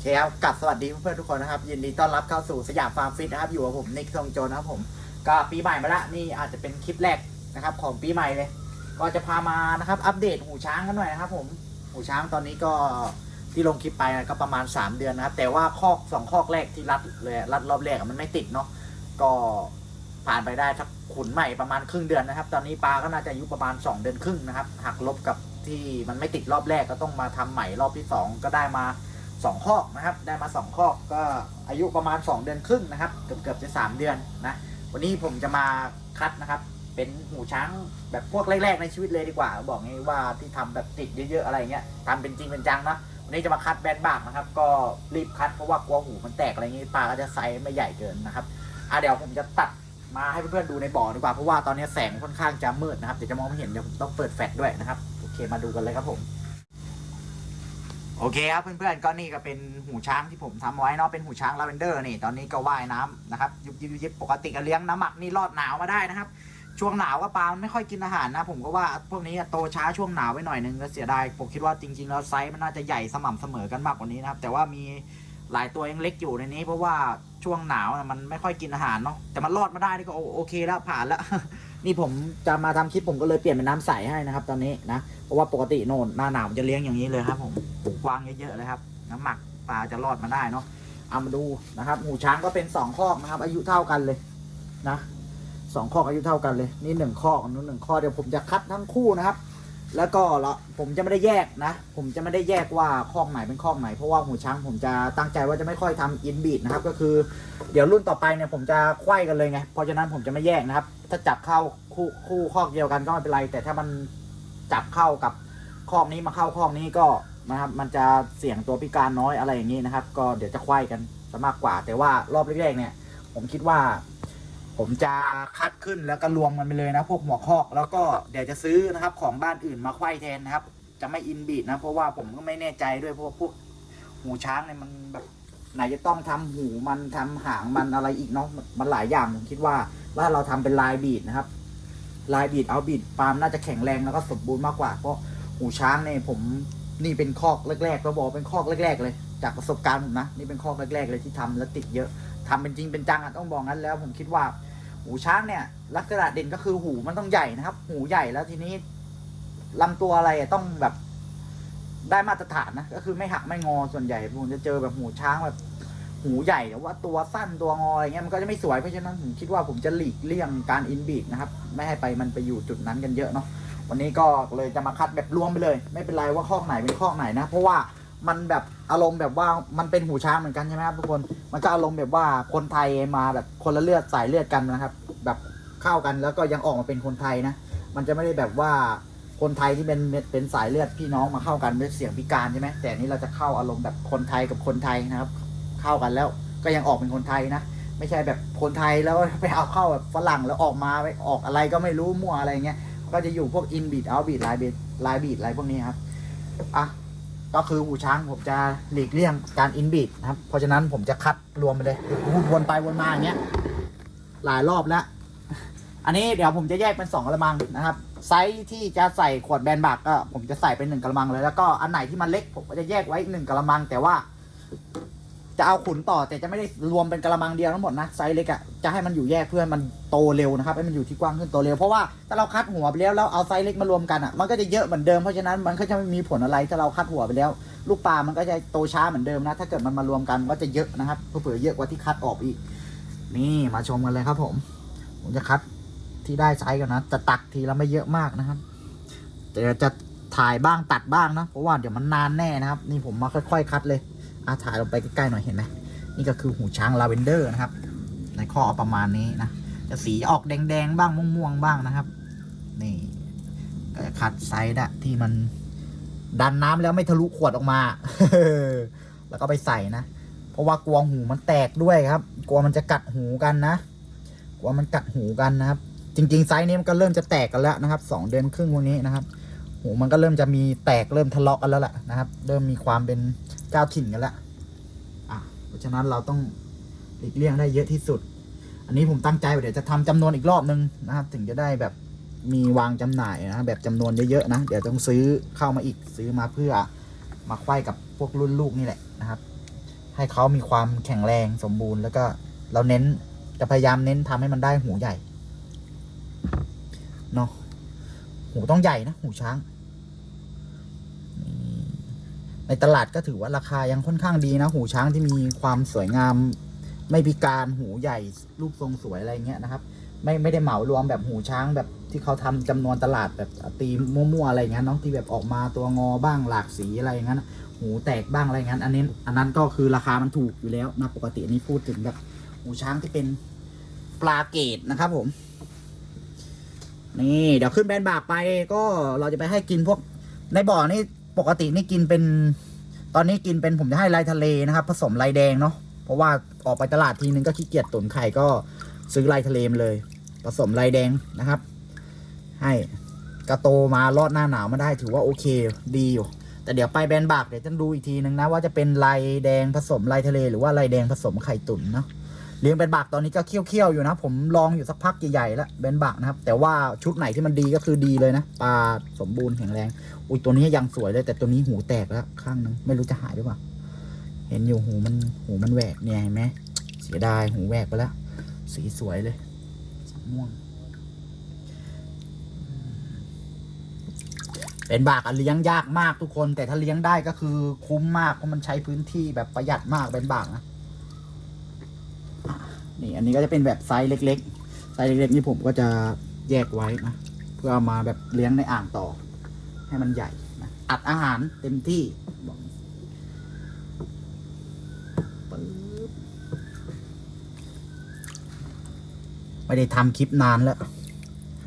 เคครับกลับสวัสดีเพื่อนๆทุกคนนะครับ ยินดีต้อนรับเข้าสู่สยามฟาร์มฟิตนะครับ อยู่กับผมนิกทองโจนะครับผม ก็ปีใหม่มาละนี่อาจจะเป็นคลิปแรกนะครับ ของปีใหม่เลย ก็จะพามานะครับอัปเดตหูช้างกันหน่อยนะครับ ผมหูช้างตอนนี้ก็ที่ลงคลิปไปก็ประมาณ 3 เดือนนะครับ แต่ว่าคอกสองคอกแรกที่รัดเลยรัดรอบแรกมันไม่ติดเนาะก็ผ่านไปได้ทักขุนใหม่ประมาณครึ่งเดือนนะครับ ตอนนี้ปลาก็น่าจะอายุประมาณ 2 เดือนครึ่งนะครับหักลบกับที่มันไม่ติดรอบแรกก็ต้องมาทำใหม่รอบที่ 2 ก็ได้มา สองคอนะครับ ได้มาสองคอก็อายุประมาณ 2 เดือนครึ่งนะครับ เกือบเกือบจะ 3 เดือนนะ วันนี้ผมจะมาคัดนะครับ เป็นหูช้างแบบพวกแรกๆในชีวิตเลยดีกว่า บอกงี้ว่าที่ทำแบบติดเยอะๆอะไรเงี้ยทำเป็นจริงเป็นจังนะวันนี้จะมาคัดแบนบากนะครับ ก็รีบคัดเพราะว่ากลัวหูมันแตกอะไรเงี้ยปลาก็จะไซส์ไม่ใหญ่เกินนะครับอะเดี๋ยวผมจะตัดมาให้เพื่อนๆดูในบ่อดีกว่าเพราะว่าตอนนี้แสงค่อนข้างจะมืดนะครับเดี๋ยวจะมองไม่เห็นเดี๋ยวผมต้องเปิดแฟลชด้วยนะครับโอเคมาดูกันเลยครับผม เคครับเพื่อนๆก็นี่ก็เป็นหูช้างที่ผมทำไว้เนาะเป็นหูช้างลาเวนเดอร์นี่ตอนนี้ก็ว่ายน้ำนะครับยุบยิบยิบปกติก็เลี้ยงน้ำหมักนี่รอดหนาวมาได้นะครับ ช่วงหนาวก็ปลาไม่ค่อยกินอาหารนะ ผมก็ว่าพวกนี้โตช้าช่วงหนาวไปหน่อยนึงก็เสียดายผมคิดว่าจริงๆแล้วไซส์มันน่าจะใหญ่สม่ำเสมอกันมากกว่านี้นะครับแต่ว่ามีหลายตัวยังเล็กอยู่ในนี้ เพราะว่าช่วงหนาวนะมันไม่ค่อยกินอาหารเนาะแต่มันรอดมาได้นี่ก็โอเคแล้วผ่านแล้ว นี่ผมจะมาทำคลิปผมก็เลยเปลี่ยนเป็นน้ำใสให้นะครับ ตอนนี้นะ เพราะว่าปกติโน่นหน้าหนาวจะเลี้ยงอย่างนี้เลยครับผมปลูกกว้างเยอะๆเลยครับ น้ำหมักปลาจะรอดมาได้เนาะเอามาดูนะครับหูช้างก็เป็นสองคอกนะครับ อายุเท่ากันเลยนะสองคอกอายุเท่ากันเลย นี่หนึ่งคอกอันนู้นหนึ่งคอกเดี๋ยวผมจะคัดทั้งคู่นะครับ แล้วก็ละผมจะไม่ได้แยกนะ ผมจะไม่ได้แยกว่าคอกไหนเป็นคอกไหน เพราะว่าหูช้างผมจะตั้งใจว่าจะไม่ค่อยทำอินบีดนะครับ ก็คือเดี๋ยวรุ่นต่อไปเนี่ยผมจะไขว้กันเลยไง เพราะฉะนั้นผมจะไม่แยกนะครับ ถ้าจับเข้าคู่คู่คอกเดียวกันก็ไม่เป็นไร แต่ถ้ามันจับเข้ากับคอกนี้มาเข้าคอกนี้ก็นะครับ มันจะเสี่ยงตัวพิการน้อยอะไรอย่างนี้นะครับ ก็เดี๋ยวจะไขว้กันจะมากกว่า แต่ว่ารอบแรกๆเนี่ย ผมคิดว่า ผมจะคัดขึ้นแล้วก็รวมมันไปเลยนะ พวกหัวคอก แล้วก็เดี๋ยวจะซื้อนะครับ ของบ้านอื่นมาไขว้แทนนะครับ จะไม่อินบีดนะ เพราะว่าผมก็ไม่แน่ใจด้วยเพราะพวกหูช้างเนี่ยมันแบบไหนจะต้องทำหูมันทำหางมันอะไรอีกเนาะมันหลายอย่างผมคิดว่าว่าเราทำเป็นลายบีดนะครับ ลายบีดเอาบีดปาล์มน่าจะแข็งแรงแล้วก็สมบูรณ์มากกว่าเพราะหูช้างเนี่ยผมนี่เป็นคอกแรกๆก็บอกเป็นคอกแรก ๆ เลย จากประสบการณ์ผมนะนี่เป็นคอกแรกๆเลยที่ทำแล้วติดเยอะทำเป็นจริงเป็นจังอะต้องบอกงั้นแล้ว ผมคิดว่า หูช้างเนี่ย ลักษณะเด่นก็คือหูมันต้องใหญ่นะครับ หูใหญ่แล้วทีนี้ลำตัวอะไรต้องแบบได้มาตรฐานนะก็คือไม่หักไม่งอส่วนใหญ่ผมจะเจอแบบหูช้างแบบ หูใหญ่แต่ว่าตัวสั้นตัวงออะไรเงี้ยมันก็จะไม่สวยเพราะฉะนั้นผมคิดว่าผมจะหลีกเลี่ยงการอินบีดนะครับ ไม่ให้ไปมันไปอยู่จุดนั้นกันเยอะเนาะวันนี้ก็เลยจะมาคัดแบบรวมไปเลย ไม่เป็นไรว่าข้อไหนเป็นข้อไหนนะ เพราะว่า มันแบบอารมณ์แบบว่ามันเป็นหูช้างเหมือนกันใช่ไหมครับทุกคนมันก็อารมณ์แบบว่าคนไทยมาแบบคนละเลือดสายเลือดกันนะครับ แบบเข้ากันแล้วก็ยังออกมาเป็นคนไทยนะ มันจะไม่ได้แบบว่าคนไทยที่เป็นเป็นสายเลือดพี่น้องมาเข้ากันเป็นเสียงพิการใช่ไหมแต่นี้เราจะเข้าอารมณ์แบบคนไทยกับคนไทยนะครับ เข้ากันแล้วก็ยังออกเป็นคนไทยนะไม่ใช่แบบคนไทยแล้วไปเอาเข้าแบบฝรั่งแล้วออกมาไปออกอะไรก็ไม่รู้มั่วอะไรเงี้ยก็จะอยู่พวกอินบีดเอาบีดไลบีดไลบีดอะไรพวกนี้ครับอะ ก็คือหูช้างผมจะหลีกเลี่ยงการอินบีดนะครับ เพราะฉะนั้นผมจะคัดรวมไปเลยพูดวนไปวนมาอย่างเงี้ยหลายรอบแล้ว อันนี้เดี๋ยวผมจะแยกเป็นสองกระมังนะครับ ไซส์ที่จะใส่ขวดแบนบักก็ผมจะใส่เป็นหนึ่งกระมังเลย แล้วก็อันไหนที่มันเล็กผมก็จะแยกไว้หนึ่งกระมัง แต่ว่า จะเอาขุนต่อแต่จะไม่ได้รวมเป็นกระมังเดียวทั้งหมดนะไซส์เล็กอะ่ะจะให้มันอยู่แยกเพื่อให้มันโตเร็วนะครับให้มันอยู่ที่กว้างขึ้นโตเร็วเพราะว่าถ้าเราคัดหัวไปแล้วแล้วเอาไซส์เล็กมารวมกันอะ่ะมันก็จะเยอะเหมือนเดิมเพราะฉะนั้นมันก็จะไม่มีผลอะไรถ้าเราคัดหัวไปแล้ว ลูกปลามันก็จะโตช้าเหมือนเดิมนะ ถ้าเกิดมันมารวมกันก็จะเยอะนะครับเผื่อเยอะกว่าที่คัดออกอีก นี่มาชมกันเลยครับ ผม ผมจะคัดที่ได้ไซส์กันนะจะตักทีละไม่เยอะมากนะครับแต่จะถ่ายบ้างตัดบ้างนะเพราะว่าเดี๋ยวมันนานแน่นะครับ นี่ผมมาค่อย ๆ คัดเลย อาถ่ายลงไปใกล้ๆหน่อยเห็นไหมนี่ก็คือหูช้างลาเวนเดอร์นะครับ ในข้อเอาประมาณนี้นะจะสีออกแดงๆบ้างม่วงๆบ้างนะครับ นี่ก็จะคัดไซส์นะที่มันดันน้ำแล้วไม่ทะลุขวดออกมา แล้วก็ไปใส่นะ เพราะว่ากลัวหูมันแตกด้วยครับ กลัวมันจะกัดหูกันนะ กลัวมันกัดหูกันนะครับ จริง ๆ ไซส์นี้มันก็เริ่มจะแตกกันแล้วนะครับ สองเดือนครึ่งพวกนี้นะครับ หูมันก็เริ่มจะมีแตกเริ่มทะเลาะกันแล้วแหละนะครับ เริ่มมีความเป็นเจ้าถิ่นกันแล้วอะ เพราะฉะนั้นเราต้องหลีกเลี่ยงได้เยอะที่สุด อันนี้ผมตั้งใจว่าเดี๋ยวจะทำจำนวนอีกรอบนึงนะครับ ถึงจะได้แบบมีวางจำหน่ายนะแบบจำนวนเยอะๆนะ เดี๋ยวต้องซื้อเข้ามาอีกซื้อมาเพื่อมาไขว้กับพวกรุ่นลูกนี่แหละนะครับ ให้เขามีความแข็งแรงสมบูรณ์ แล้วก็เราเน้นจะพยายามเน้นทำให้มันได้หูใหญ่เนาะหูต้องใหญ่นะ หูช้าง ในตลาดก็ถือว่าราคายังค่อนข้างดีนะ หูช้างที่มีความสวยงาม ไม่พิการหูใหญ่รูปทรงสวยอะไรเงี้ยนะครับ ไม่ไม่ได้เหมารวมแบบหูช้างแบบที่เขาทำจำนวนตลาดแบบตีมั่วๆอะไรเงี้ยเนาะที่แบบออกมาตัวงอบ้างหลากสีอะไรอย่างนั้นหูแตกบ้างอะไรอย่างนั้นอันนี้อันนั้นก็คือราคามันถูกอยู่แล้วนะปกตินนี้พูดถึงแบบหูช้างที่เป็นปลาเกตนะครับผม นี่เดี๋ยวขึ้นแบนบากไปก็เราจะไปให้กินพวกในบ่อนี่ ปกตินี่กินเป็น ตอนนี้กินเป็นผมจะให้ลายทะเลนะครับ ผสมลายแดงเนาะเพราะว่าออกไปตลาดทีนึงก็ขี้เกียจตุนไข่ก็ซื้อลายทะเลมาเลย ผสมลายแดงนะครับ ให้กระโตมารอดหน้าหนาวมาได้ถือว่าโอเคดีอยู่แต่เดี๋ยวไปแบนบากเดี๋ยวจะดูอีกทีนึงนะว่าจะเป็นลายแดงผสมลายทะเลหรือว่าลายแดงผสมไข่ตุ๋นเนาะ เลี้ยงแบนบากตอนนี้ก็เคี่ยวๆอยู่นะ ผมลองอยู่สักพักใหญ่ๆแล้วแบนบากนะครับ แต่ว่าชุดไหนที่มันดีก็คือดีเลยนะปลาสมบูรณ์แข็งแรง อุ้ยตัวนี้ยังสวยเลย แต่ตัวนี้หูแตกแล้วข้างนึงไม่รู้จะหายหรือเปล่าเห็นอยู่หูมันหูมันแหวกเนี่ยเห็นไหมเสียดายหูแหวกไปแล้วสีสวยเลยสีม่วงเป็นบากอะเลี้ยงยากมากทุกคน แต่ถ้าเลี้ยงได้ก็คือคุ้มมากเพราะมันใช้พื้นที่แบบประหยัดมากเป็นบากนะ นี่อันนี้ก็จะเป็นแบบไซส์เล็ก ๆ ไซส์เล็กๆนี่ผมก็จะแยกไว้นะเพื่อเอามาแบบเลี้ยงในอ่างต่อ ให้มันใหญ่นะอัดอาหารเต็มที่บอกไม่ได้ทำคลิปนานแล้ว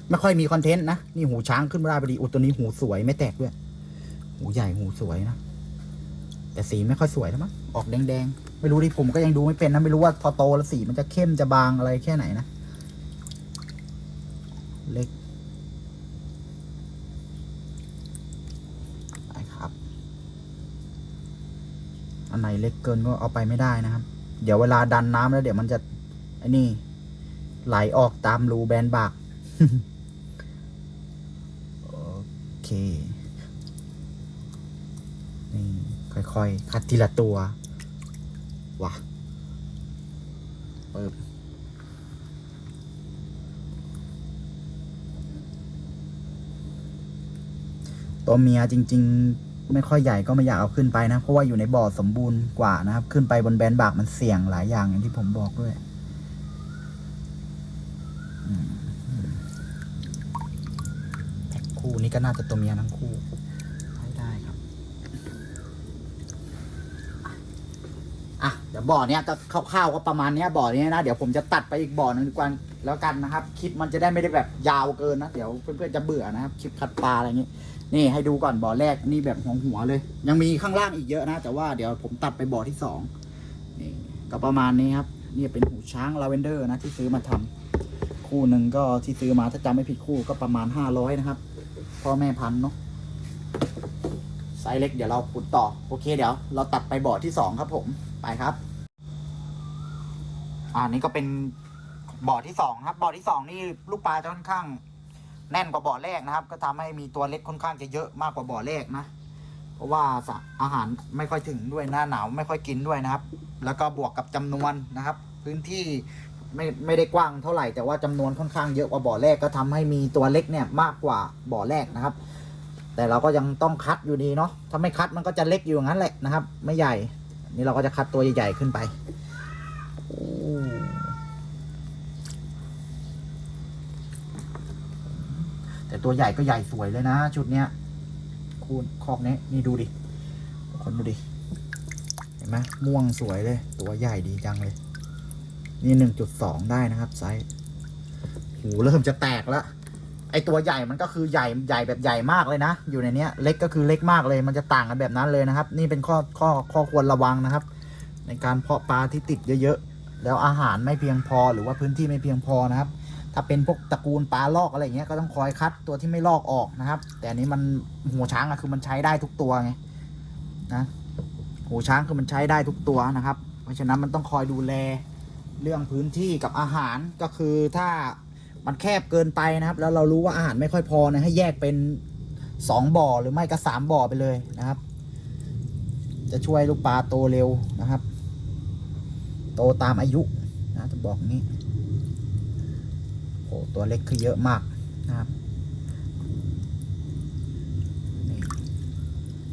ไม่ค่อยมีคอนเทนต์นะ นี่หูช้างขึ้นมาได้พอดีอุตัวนี้หูสวยไม่แตกด้วย หูใหญ่หูสวยนะ แต่สีไม่ค่อยสวยแล้วมั้งออกแดงๆ ไม่รู้ดิผมก็ยังดูไม่เป็นนะ ไม่รู้ว่าพอโตแล้วสีมันจะเข้มจะบางอะไรแค่ไหนนะ เล็กไปครับ อันไหนเล็กเกินก็เอาไปไม่ได้นะครับ เดี๋ยวเวลาดันน้ำแล้วเดี๋ยวมันจะไอ้นี่ ไหลออกตามรูแบนบากโอเค นี่ ค่อยๆ คัดทีละตัว วะเปิบตัวเมียจริง ๆ ไม่ค่อยใหญ่ก็ไม่อยากเอาขึ้นไปนะ เพราะว่าอยู่ในบ่อสมบูรณ์กว่านะครับ ขึ้นไปบนแบนบากมันเสี่ยงหลายอย่างอย่างที่ผมบอกด้วยคคู่นี้ก็น่าจะตัวเมียทั้งคู่ใช้ได้ครับ อะ เดี๋ยวบ่อเนี้ยก็คร่าวๆก็ประมาณเนี้ยบ่อเนี้ยนะเดี๋ยวผมจะตัดไปอีกบ่อหนึ่งกว่าแล้วกันนะครับคลิปมันจะได้ไม่ได้แบบยาวเกินนะเดี๋ยวเพื่อนๆจะเบื่อนะครับคลิปคัดปลาอะไรอย่างงี้ นี่ให้ดูก่อนบ่อแรกนี่แบบหัวหัวเลย ยังมีข้างล่างอีกเยอะนะ แต่ว่าเดี๋ยวผมตัดไปบ่อที่สองนี่ก็ประมาณนี้ครับนี่เป็นหูช้างลาเวนเดอร์นะที่ซื้อมาทำคู่หนึ่งก็ที่ซื้อมาถ้าจำไม่ผิดคู่ก็ประมาณห้าร้อยนะครับพ่อแม่พันเนาะไซส์เล็กเดี๋ยวเราขุดต่อโอเคเดี๋ยว เราตัดไปบ่อที่สองครับผม ไปครับ อ่านี่ก็เป็นบ่อที่สองครับ บ่อที่สองนี่ลูกปลาจะค่อนข้าง แน่นกว่าบ่อแรกนะครับ ก็ทำให้มีตัวเล็กค่อนข้างจะเยอะมากกว่าบ่อแรกนะ เพราะว่าสอาหารไม่ค่อยถึงด้วยหน้าหนาวไม่ค่อยกินด้วยนะครับ แล้วก็บวกกับจำนวนนะครับ พื้นที่ไม่ไม่ได้กว้างเท่าไหร่แต่ว่าจำนวนค่อนข้างเยอะกว่าบ่อแรกก็ทำให้มีตัวเล็กเนี่ยมากกว่าบ่อแรกนะครับ แต่เราก็ยังต้องคัดอยู่ดีเนาะถ้าไม่คัดมันก็จะเล็กอยู่อย่างนั้นแหละนะครับ ไม่ใหญ่ นี่เราก็จะคัดตัวใหญ่ๆขึ้นไปแต่ตัวใหญ่ก็ใหญ่สวยเลยนะ ชุดเนี้ย คูณคอกนี้นี่ดูดิคนดูดิ เห็นไหมม่วงสวยเลย ตัวใหญ่ดีจังเลย นี่หนึ่งจุดสองได้นะครับ ไซส์หูเริ่มจะแตกแล้ว ไอตัวใหญ่มันก็คือใหญ่ใหญ่แบบใหญ่มากเลยนะ อยู่ในเนี้ย เล็กก็คือเล็กมากเลย มันจะต่างกันแบบนั้นเลยนะครับ นี่เป็นข้อข้อข้อควรระวังนะครับ ในการเพาะปลาที่ติดเยอะๆ แล้วอาหารไม่เพียงพอหรือว่าพื้นที่ไม่เพียงพอนะครับ ถ้าเป็นพวกตระกูลปลาลอกอะไรเงี้ยก็ต้องคอยคัดตัวที่ไม่ลอกออกนะครับ แต่อันนี้มันหัวช้างอะคือมันใช้ได้ทุกตัวไงนะหูช้างคือมันใช้ได้ทุกตัวนะครับ เพราะฉะนั้นมันต้องคอยดูแลเรื่องพื้นที่กับอาหารก็คือถ้า มันแคบเกินไปนะครับ แล้วเรารู้ว่าอาหารไม่ค่อยพอนะให้แยกเป็นสองบ่อหรือไม่ก็สามบ่อไปเลยนะครับ จะช่วยลูกปลาโตเร็วนะครับ โตตามอายุนะจะบอกงี้โอ้ตัวเล็กคือเยอะมากนะครับ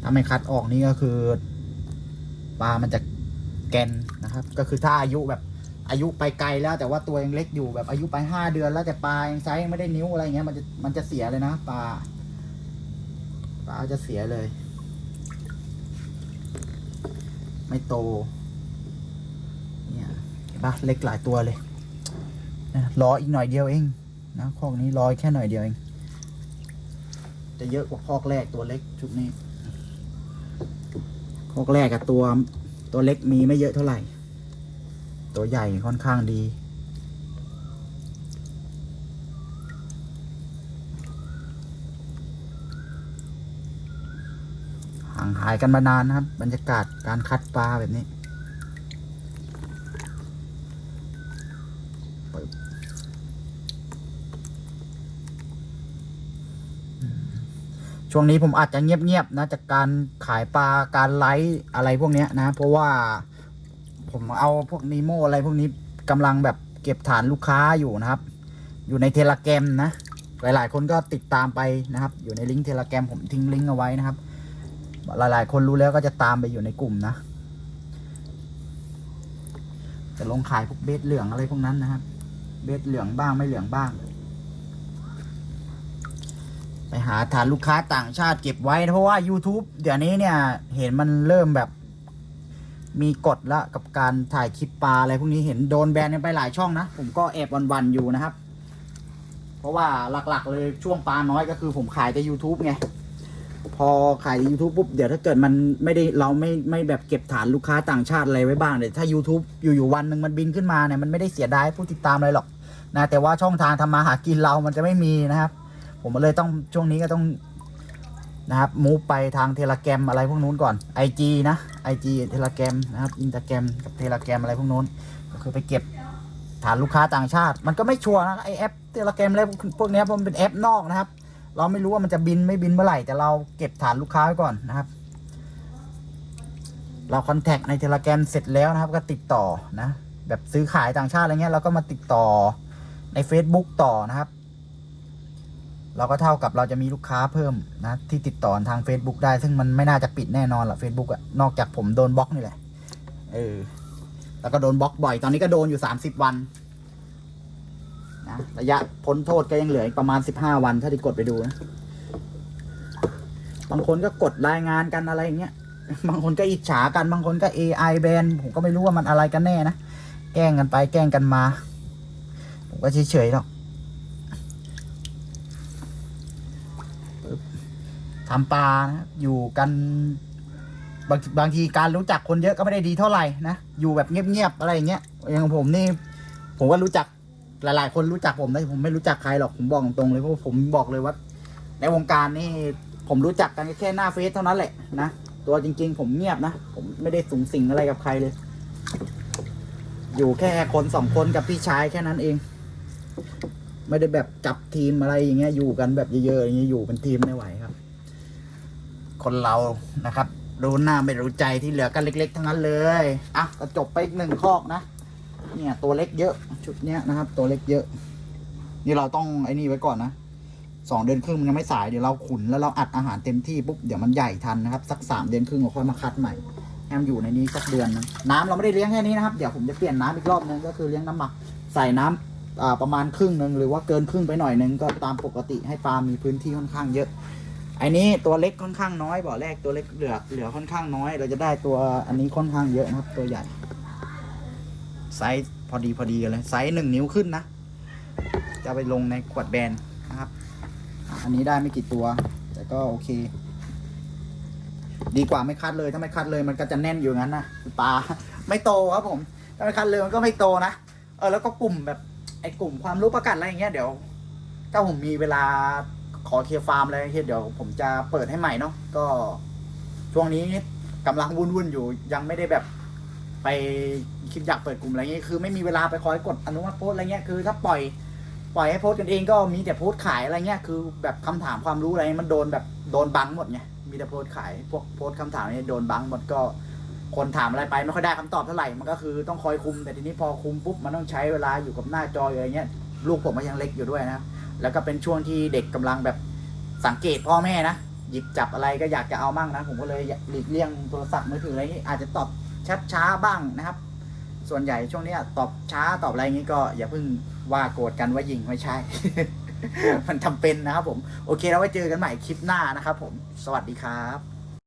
ถ้าไม่คัดออกนี่ก็คือ ปลามันจะแกนนะครับ ก็คือถ้าอายุแบบ อายุไปไกลแล้วแต่ว่าตัวยังเล็กอยู่แบบอายุไปห้าเดือนแล้วแต่ปลายังไซส์ยังไม่ได้นิ้วอะไรเงี้ยมันจะมันจะเสียเลยนะปลาปลาจะเสียเลย ไม่โต เนี่ยเห็นปะเล็กหลายตัวเลยนะรออีกหน่อยเดียวเองนะคอกนี้รออแค่หน่อยเดียวเอง จะเยอะกว่าคอกแรกตัวเล็กชุดนี้คอกแรกกับตัวตัวเล็กมีไม่เยอะเท่าไหร่ ตัวใหญ่ค่อนข้างดี ห่างหายกันมานานนะครับ บรรยากาศการคัดปลาแบบนี้ช่วงนี้ผมอาจจะเงียบๆนะจากการขายปลาการไลฟ์อะไรพวกเนี้ยนะ เพราะว่า ผมเอาพวกนีโมอะไรพวกนี้กำลังแบบเก็บฐานลูกค้าอยู่นะครับ อยู่ในเทเลแกรมนะ หลาย ๆ คนก็ติดตามไปนะครับ อยู่ในลิงก์เทเลแกรมผมทิ้งลิงก์เอาไว้นะครับ หลาย ๆ คนรู้แล้วก็จะตามไปอยู่ในกลุ่มนะ จะลงขายพวกเบสเหลืองอะไรพวกนั้นนะครับ เบสเหลืองบ้างไม่เหลืองบ้าง ไปหาฐานลูกค้าต่างชาติเก็บไว้เพราะว่า YouTube เดี๋ยวนี้เนี่ยเห็นมันเริ่มแบบ มีกฎละกับการถ่ายคลิปปลาอะไรพวกนี้เห็นโดนแบนกันไปหลายช่องนะ ผมก็แอบวันๆอยู่นะครับ เพราะว่าหลักๆเลยช่วงปลาน้อยก็คือผมขายแต่ YouTube ไง พอขาย YouTube ปุ๊บ เดี๋ยวถ้าเกิดมันไม่ได้เราไม่ไม่แบบเก็บฐานลูกค้าต่างชาติอะไรไว้บ้างเดี๋ยวถ้า YouTube อยู่ๆวันหนึ่งมันบินขึ้นมาเนี่ยมันไม่ได้เสียดายผู้ติดตามอะไรหรอกนะแต่ว่าช่องทางทำมาหากินเรามันจะไม่มีนะครับ ผมเลยต้องช่วงนี้ก็ต้องนะครับมูฟไปทางเทเลแกรมอะไรพวกนู้นก่อน IG นะ IG เทเลแกรมนะครับอินสตาแกรมกับเทเลแกรมอะไรพวกนู้น ก็คือไปเก็บฐานลูกค้าต่างชาติ มันก็ไม่ชัวร์นะไอแอปเทเลแกรมอะไรพวกนี้เพราะมันเป็นแอปนอกนะครับ เราไม่รู้ว่ามันจะบินไม่บินเมื่อไหร่แต่เราเก็บฐานลูกค้าไว้ก่อนนะครับ เราคอนแทคในเทเลแกรมเสร็จแล้วนะครับ ก็ติดต่อนะ แบบซื้อขายต่างชาติอะไรเงี้ยเราก็มาติดต่อใน Facebook ต่อนะครับ เราก็เท่ากับเราจะมีลูกค้าเพิ่มนะที่ติดต่อทาง Facebook ได้ ซึ่งมันไม่น่าจะปิดแน่นอนหรอก Facebook อะนอกจากผมโดนบล็อกนี่แหละ เออ แล้วก็โดนบล็อกบ่อย ตอนนี้ก็โดนอยู่สามสิบวันนะระยะพ้นโทษก็ยังเหลืออีกประมาณสิบห้าวัน ถ้าที่กดไปดูนะ บางคนก็กดรายงานกันอะไรอย่างเงี้ย บางคนก็อิจฉากัน บางคนก็ AI แบนผมก็ไม่รู้ว่ามันอะไรกันแน่นะ แกล้งกันไปแกล้งกันมา ผมก็เฉยๆหรอกปึ๊บ ทำปลานะอยู่กันบางบางทีการรู้จักคนเยอะก็ไม่ได้ดีเท่าไหร่นะอยู่แบบเงียบๆอะไรอย่างเงี้ยอย่างผมนี่ ผมก็รู้จักหลาย ๆ คนรู้จักผมนะผมไม่รู้จักใครหรอกผมบอกตรงเลยเพราะผมบอกเลยว่า ในวงการนี่ผมรู้จักกันแค่หน้าเฟซเท่านั้นแหละนะตัวจริง ๆ ผมเงียบนะผมไม่ได้สูงสิงอะไรกับใครเลย อยู่แค่คนสองคนกับพี่ชายแค่นั้นเอง ไม่ได้แบบจับทีมอะไรอย่างเงี้ยอยู่กันแบบเยอะๆอย่างเงี้ยอยู่เป็นทีมไม่ไหวครับ คนเรานะครับ รู้หน้าไม่รู้ใจที่เหลือกันเล็ก ๆ ทั้งนั้นเลยอะก็จบไปอีกหนึ่งคอกนะ เนี่ยตัวเล็กเยอะชุดเนี้ยนะครับ ตัวเล็กเยอะ นี่เราต้องไอ้นี่ไว้ก่อนนะสองเดือนครึ่งมันยังไม่สายเดี๋ยวเราขุนแล้วเราอัดอาหารเต็มที่ปุ๊บเดี๋ยวมันใหญ่ทันนะครับ สักสามเดือนครึ่งเราค่อยมาคัดใหม่ให้มันอยู่ในนี้สักเดือนนึงน้ำเราไม่ได้เลี้ยงแค่นี้นะครับเดี๋ยวผมจะเปลี่ยนน้ำอีกรอบนึงก็คือเลี้ยงน้ำหมักใส่น้ำอ่าประมาณครึ่งหนึ่งหรือว่าเกินครึ่งไปหน่อยนึงก็ตามปกติให้ปลามีพื้นที่ค่อนข้างเยอะ อ้นี้ตัวเล็กค่อนข้างน้อยบ่อแรกตัวเล็กเหลือเหลือค่อนข้างน้อย เราจะได้ตัวอันนี้ค่อนข้างเยอะนะครับ ตัวใหญ่ไซส์พอดีพอดีกันเลยไซส์หนึ่งนิ้วขึ้นนะ จะไปลงในขวดแบนนะครับ อันนี้ได้ไม่กี่ตัว แต่ก็โอเค ดีกว่าไม่คัดเลยถ้าไม่คัดเลยมันก็จะแน่นอยู่งั้นนะปลาไม่โตครับผม ถ้าไม่คัดเลยมันก็ไม่โตนะเออแล้วก็กลุ่มแบบไอ้กลุ่มความรู้ประกันอะไรอย่างเงี้ยเดี๋ยวถ้าผมมีเวลา ขอเคลียร์ฟาร์มอะไรเงี้ยเดี๋ยวผมจะเปิดให้ใหม่เนาะก็ช่วงนี้กำลังวุ่นๆอยู่ยังไม่ได้แบบไปคิดอยากเปิดกลุ่มอะไรเงี้ยคือไม่มีเวลาไปคอยกดอนุมัติโพสอะไรเงี้ยคือถ้าปล่อยปล่อยให้โพสกันเองก็มีแต่โพสขายอะไรเงี้ยคือแบบคำถามความรู้อะไรมันโดนแบบโดนบังหมดไงมีแต่โพสขายพวกโพสต์คำถามเนี่ยโดนบังหมดก็คนถามอะไรไปไม่ค่อยได้คำตอบเท่าไหร่มันก็คือต้องคอยคุม แต่ทีนี้พอคุมปุ๊บมันต้องใช้เวลาอยู่กับหน้าจออะไรเงี้ยลูกผมก็ยังเล็กอยู่ด้วยนะ แล้วก็เป็นช่วงที่เด็กกำลังแบบสังเกตพ่อแม่นะ หยิบจับอะไรก็อยากจะเอามั่งนะ ผมก็เลยหลีกเลี่ยงโทรศัพท์มือถืออะไรนี้อาจจะตอบแชทช้าบ้างนะครับ ส่วนใหญ่ช่วงเนี้ยตอบช้าตอบอะไรอย่างนี้ก็อย่าเพิ่งว่าโกรธกันว่ายิงไม่ใช่ มันจำเป็นนะครับผม โอเคแล้วไว้เจอกันใหม่คลิปหน้านะครับผม สวัสดีครับ